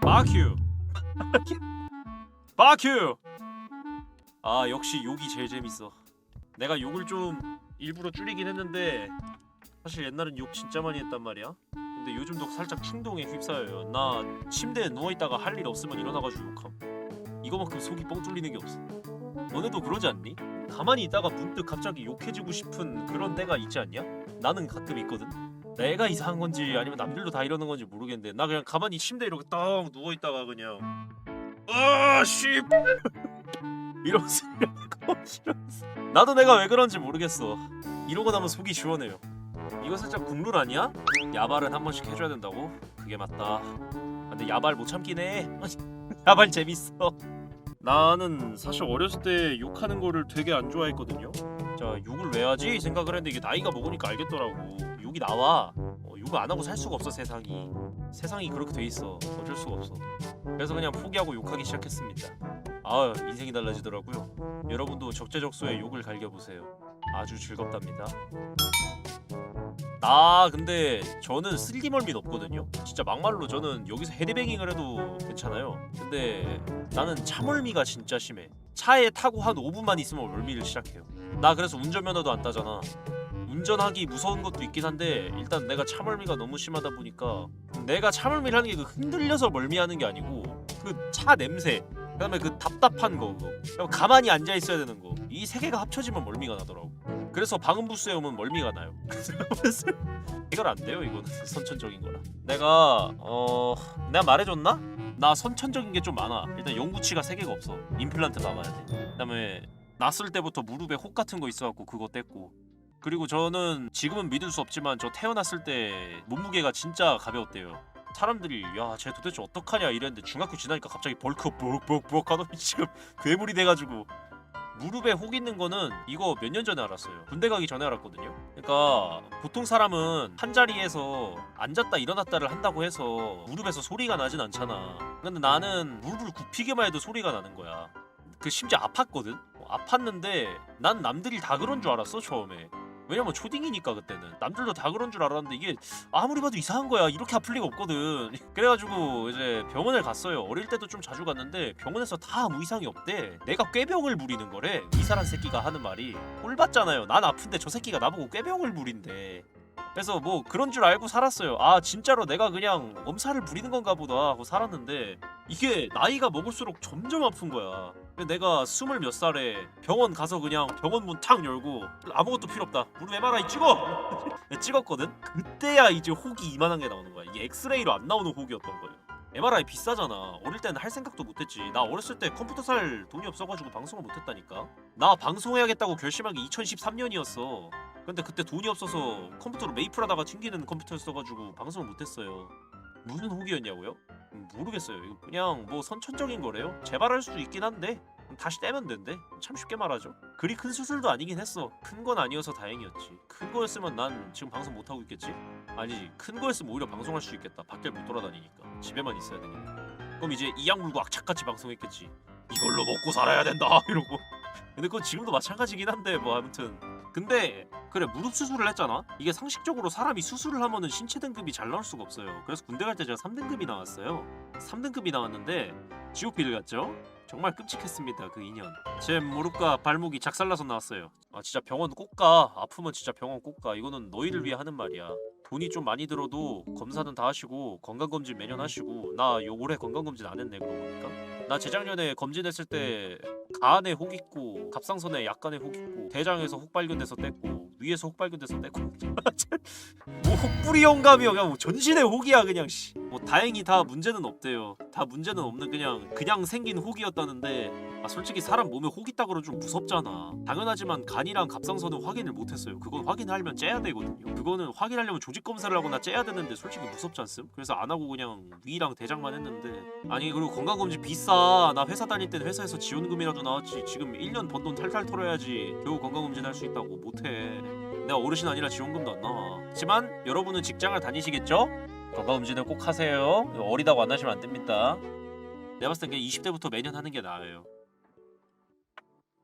바큐. 바큐. 아 역시 욕이 제일 재밌어. 내가 욕을 좀 일부러 줄이긴 했는데 사실 옛날엔 욕 진짜 많이 했단 말이야. 근데 요즘도 살짝 충동에 휩싸여요. 나 침대에 누워있다가 할 일 없으면 일어나가지고 욕함. 이거만큼 속이 뻥 뚫리는 게 없어. 너네도 그러지 않니? 가만히 있다가 문득 갑자기 욕해주고 싶은 그런 때가 있지 않냐? 나는 가끔 있거든 내가 이상한 건지 아니면 남들도 다 이러는 건지 모르겠는데 나 그냥 가만히 침대에 이렇게 딱 누워 있다가 그냥 아씨. 이러면서 이러면서. 나도 내가 왜 그런지 모르겠어. 이러고 나면 속이 시원해요. 이거 살짝 국룰 아니야? 야발은 한 번씩 해줘야 된다고? 그게 맞다. 근데 야발 못 참긴 해. 야발 재밌어. 나는 사실 어렸을 때 욕하는 거를 되게 안 좋아했거든요. 자 욕을 왜 하지? 생각을 했는데 이게 나이가 먹으니까 알겠더라고 욕이 나와. 어, 욕을 안 하고 살 수가 없어 세상이. 세상이 그렇게 돼 있어. 어쩔 수가 없어. 그래서 그냥 포기하고 욕하기 시작했습니다. 아 인생이 달라지더라고요. 여러분도 적재적소에 욕을 갈겨보세요. 아주 즐겁답니다. 아 근데 저는 슬기멀미 없거든요. 진짜 막말로 저는 여기서 헤드뱅잉을 해도 괜찮아요. 근데 나는 차멀미가 진짜 심해. 차에 타고 한 5분만 있으면 멀미를 시작해요. 나 그래서 운전면허도 안 따잖아 운전하기 무서운 것도 있긴 한데 일단 내가 차멀미가 너무 심하다 보니까 내가 차멀미를 하는 게 그 흔들려서 멀미하는 게 아니고 그 차 냄새 그다음에 그 답답한 거 그거. 가만히 앉아 있어야 되는 거. 이 세 개가 합쳐지면 멀미가 나더라고. 그래서 방음 부스에 오면 멀미가 나요. 이걸 안 돼요 이거는. 선천적인 거라. 내가 어 내가 말해줬나? 나 선천적인 게 좀 많아. 일단 영구치가 세 개가 없어. 임플란트 박아야 돼. 그다음에 났을 때부터 무릎에 혹 같은 거 있어갖고 그거 뗐고 그리고 저는 지금은 믿을 수 없지만 저 태어났을 때 몸무게가 진짜 가벼웠대요. 사람들이 야 쟤 도대체 어떡하냐? 이랬는데 중학교 지나니까 갑자기 벌크 벅벅벅 하더니 지금 괴물이 돼가지고. 무릎에 혹 있는 거는 이거 몇 년 전에 알았어요. 군대 가기 전에 알았거든요. 그러니까 보통 사람은 한 자리에서 앉았다 일어났다를 한다고 해서 무릎에서 소리가 나진 않잖아. 근데 나는 무릎을 굽히기만 해도 소리가 나는 거야. 그 심지어 아팠거든? 어, 아팠는데 난 남들이 다 그런 줄 알았어 처음에 왜냐면 초딩이니까 그때는. 남들도 다 그런 줄 알았는데 이게 아무리 봐도 이상한 거야. 이렇게 아플 리가 없거든. 그래가지고 이제 병원을 갔어요. 어릴 때도 좀 자주 갔는데 병원에서 다 아무 이상이 없대. 내가 꾀병을 부리는 거래. 이사란 새끼가 하는 말이. 꼴 봤잖아요. 난 아픈데 저 새끼가 나보고 꾀병을 부린대. 그래서 뭐 그런 줄 알고 살았어요. 아 진짜로 내가 그냥 엄살을 부리는 건가 보다 하고 살았는데 이게 나이가 먹을수록 점점 아픈 거야 내가 스물 몇 살에 병원 가서 그냥 병원 문 탁 열고 아무것도 필요 없다. 무릎 MRI 찍어! 찍었거든? 그때야 이제 혹이 이만한 게 나오는 거야. 이게 엑스레이로 안 나오는 혹이었던 거예요. MRI 비싸잖아. 어릴 때는 할 생각도 못했지. 나 어렸을 때 컴퓨터 살 돈이 없어가지고 방송을 못했다니까. 나 방송해야겠다고 결심한 게 2013년이었어. 근데 그때 돈이 없어서 컴퓨터로 메이플 하다가 튕기는 컴퓨터였어가지고 방송을 못했어요. 무슨 혹이었냐고요? 음, 모르겠어요. 이거 그냥 뭐 선천적인 거래요? 재발할 수도 있긴 한데 다시 떼면 된대. 참 쉽게 말하죠. 그리 큰 수술도 아니긴 했어. 큰 건 아니어서 다행이었지. 큰 거였으면 난 지금 방송 못하고 있겠지? 아니지. 큰 거였으면 오히려 방송할 수 있겠다. 밖에 못 돌아다니니까. 집에만 있어야 되니까. 그럼 이제 이악 물고 악착같이 방송했겠지. 이걸로 먹고 살아야 된다. 이러고. 근데 그건 지금도 마찬가지긴 한데 뭐 아무튼. 근데 그래 무릎 수술을 했잖아? 이게 상식적으로 사람이 수술을 하면은 신체 등급이 잘 나올 수가 없어요. 그래서 군대 갈 때 제가 3등급이 나왔어요. 3등급이 나왔는데 지옥비를 갔죠 정말 끔찍했습니다 그 2년 제 무릎과 발목이 작살나서 나왔어요. 아 진짜 병원 꼭가. 아프면 진짜 병원 꼭가. 이거는 너희를 위해 하는 말이야. 돈이 좀 많이 들어도 검사는 다 하시고 건강검진 매년 하시고. 나 요 올해 건강검진 안 했네 그러고 보니까. 나 재작년에 검진했을 때 가안에 혹 있고 갑상선에 약간의 혹 있고 대장에서 혹 발견돼서 뗐고 위에서 혹 발견돼서 뗐고. 뭐 혹부리 영감이야 그냥 뭐 전신에 혹이야 그냥 씨. 뭐 다행히 다 문제는 없대요. 다 문제는 없는 그냥 그냥 생긴 혹이었다는데 아 솔직히 사람 몸에 혹 있다 그러면 좀 무섭잖아. 당연하지만 간이랑 갑상선은 확인을 못했어요. 그건 확인하려면 째야 되거든요. 그거는 확인하려면 조직 검사를 하거나 째야 되는데 솔직히 무섭지 않음? 그래서 안 하고 그냥 위랑 대장만 했는데. 아니 그리고 건강검진 비싸. 나 회사 다닐 땐 회사에서 지원금이라도 나왔지. 지금 1년 번 돈 탈탈 털어야지. 겨우 건강검진 할 수 있다고 못해. 내가 어르신 아니라 지원금도 안 나와. 하지만 여러분은 직장을 다니시겠죠? 건강 검진은 꼭 하세요. 어리다고 안 하시면 안 됩니다. 내가 봤을 땐 그냥 20대부터 매년 하는 게 나아요